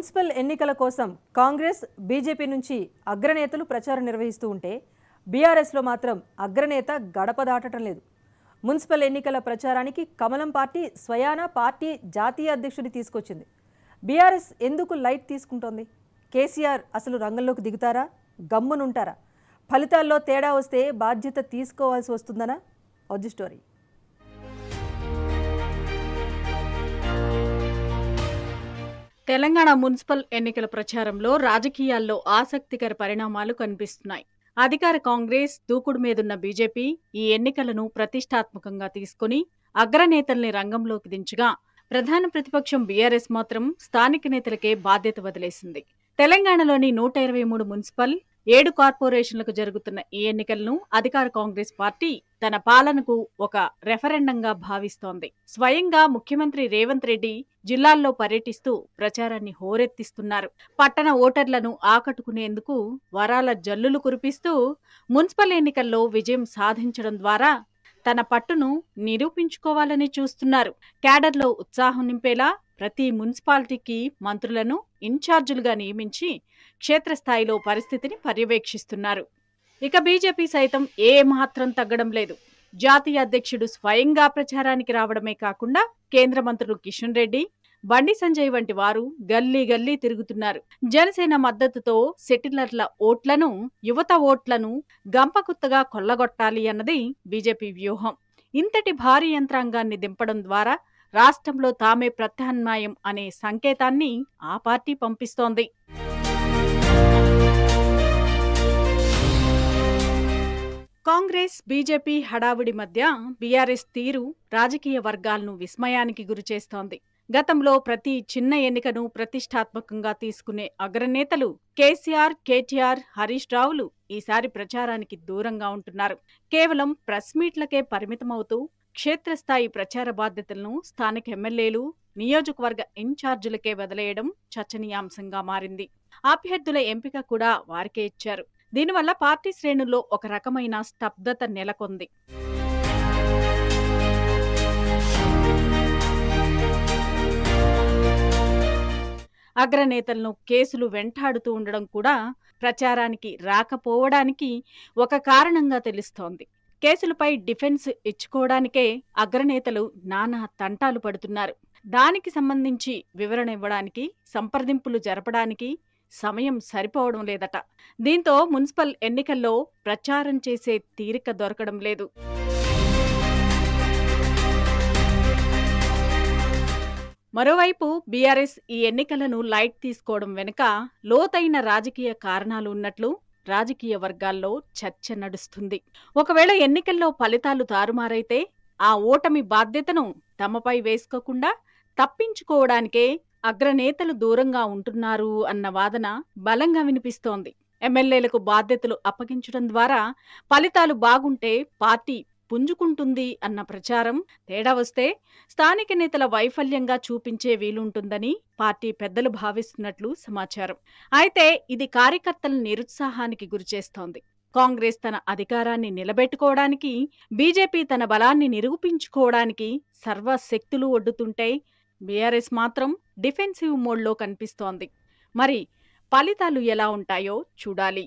Municipal ఎన్నికల కోసం Congress BJP నుంచి అగ్రనేతలు ప్రచారం నిర్వహిస్తూ ఉంటే బీఆర్ఎస్లో మాత్రం అగ్రనేత గడప దాటడం లేదు. మున్సిపల్ ఎన్నికల ప్రచారానికి కమలం పార్టీ స్వయాన పార్టీ జాతీయ అధ్యక్షుడిని తీసుకొచ్చింది. బీఆర్ఎస్ ఎందుకు లైట్ తీసుకుంటోంది? కేసీఆర్ అసలు రంగంలోకి దిగుతారా? గమ్మునుంటారా? ఫలితాల్లో తేడా వస్తే బాధ్యత తీసుకోవాల్సి వస్తుందనా? ఒజ్జు స్టోరీ. తెలంగాణ మున్సిపల్ ఎన్నికల ప్రచారంలో రాజకీయాల్లో ఆసక్తికర పరిణామాలు కనిపిస్తున్నాయి. అధికార కాంగ్రెస్ దూకుడు మీదున్న బీజేపీ ఈ ఎన్నికలను ప్రతిష్టాత్మకంగా తీసుకుని అగ్రనేతల్ని రంగంలోకి దించగా ప్రధాన ప్రతిపక్షం బీఆర్ఎస్ మాత్రం స్థానిక నేతలకే బాధ్యత వదిలేసింది. తెలంగాణలోని నూట ఇరవై మూడు మున్సిపల్ ఏడు కార్పొరేషన్లకు జరుగుతున్న ఈ ఎన్నికలను అధికార కాంగ్రెస్ పార్టీ తన పాలనకు ఒక రెఫరెండంగా భావిస్తోంది. స్వయంగా ముఖ్యమంత్రి రేవంత్ రెడ్డి జిల్లాల్లో పర్యటిస్తూ ప్రచారాన్ని హోరెత్తిస్తున్నారు. పట్టణ ఓటర్లను ఆకట్టుకునేందుకు వరాల జల్లులు కురిపిస్తూ మున్సిపల్ ఎన్నికల్లో విజయం సాధించడం ద్వారా తన పట్టును నిరూపించుకోవాలని చూస్తున్నారు. క్యాడర్లో ఉత్సాహం నింపేలా ప్రతి మున్సిపాలిటీకి మంత్రులను ఇన్ఛార్జీలుగా నియమించి క్షేత్రస్థాయిలో పరిస్థితిని పర్యవేక్షిస్తున్నారు. ఇక బీజేపీ సైతం ఏ మాత్రం తగ్గడం లేదు. జాతీయ అధ్యక్షుడు స్వయంగా ప్రచారానికి రావడమే కాకుండా కేంద్ర మంత్రులు కిషన్ రెడ్డి బండి సంజయ్ వంటి వారు గల్లీ గల్లీ తిరుగుతున్నారు. జనసేన మద్దతుతో సెటిలర్ల ఓట్లను యువత ఓట్లను గంపకుత్తగా కొల్లగొట్టాలి అన్నది బీజేపీ వ్యూహం. ఇంతటి భారీ యంత్రాంగాన్ని దింపడం ద్వారా రాష్ట్రంలో తామే ప్రత్యామ్నాయం అనే సంకేతాన్ని ఆ పార్టీ పంపిస్తోంది. కాంగ్రెస్ బీజేపీ హడావుడి మధ్య బీఆర్ఎస్ తీరు రాజకీయ వర్గాలను విస్మయానికి గురిచేస్తోంది. గతంలో ప్రతి చిన్న ఎన్నికను ప్రతిష్టాత్మకంగా తీసుకునే అగ్రనేతలు కేసీఆర్ కేటీఆర్ హరీష్ రావులు ఈసారి ప్రచారానికి దూరంగా ఉంటున్నారు. కేవలం ప్రెస్ మీట్లకే పరిమితమవుతూ క్షేత్రస్థాయి ప్రచార బాధ్యతలను స్థానిక ఎమ్మెల్యేలు నియోజకవర్గ ఇన్ఛార్జీలకే వదిలేయడం చర్చనీయాంశంగా మారింది. అభ్యర్థుల ఎంపిక కూడా వారికే ఇచ్చారు. దీనివల్ల పార్టీ శ్రేణుల్లో ఒక రకమైన స్తబ్దత నెలకొంది. అగ్రనేతలను కేసులు వెంటాడుతూ ఉండడం కూడా ప్రచారానికి రాకపోవడానికి ఒక కారణంగా తెలుస్తోంది. కేసులపై డిఫెన్స్ ఇచ్చుకోవడానికే అగ్రనేతలు నానా తంటాలు పడుతున్నారు. దానికి సంబంధించి వివరణ ఇవ్వడానికి సంప్రదింపులు జరపడానికి సమయం సరిపోవడం లేదట. దీంతో మున్సిపల్ ఎన్నికల్లో ప్రచారం చేసే తీరిక దొరకడం లేదు. మరోవైపు బీఆర్ఎస్ ఈ ఎన్నికలను లైట్ తీసుకోవడం వెనుక లోతైన రాజకీయ కారణాలు ఉన్నట్లు రాజకీయ వర్గాల్లో చర్చ నడుస్తుంది. ఒకవేళ ఎన్నికల్లో ఫలితాలు తారుమారైతే ఆ ఓటమి బాధ్యతను తమపై వేసుకోకుండా తప్పించుకోవడానికే అగ్రనేతలు దూరంగా ఉంటున్నారు అన్న వాదన బలంగా వినిపిస్తోంది. ఎమ్మెల్యేలకు బాధ్యతలు అప్పగించడం ద్వారా ఫలితాలు బాగుంటే పార్టీ పుంజుకుంటుంది అన్న ప్రచారం తేడా వస్తే స్థానిక నేతల వైఫల్యంగా చూపించే వీలుంటుందని పార్టీ పెద్దలు భావిస్తున్నట్లు సమాచారం. అయితే ఇది కార్యకర్తల నిరుత్సాహానికి గురిచేస్తోంది కాంగ్రెస్ తన అధికారాన్ని నిలబెట్టుకోవడానికి బీజేపీ తన బలాన్ని నిరూపించుకోవడానికి సర్వశక్తులు ఒడ్డుతుంటే బీఆర్ఎస్ మాత్రం డిఫెన్సివ్ మోడ్లో కనిపిస్తోంది. మరి ఫలితాలు ఎలా ఉంటాయో చూడాలి.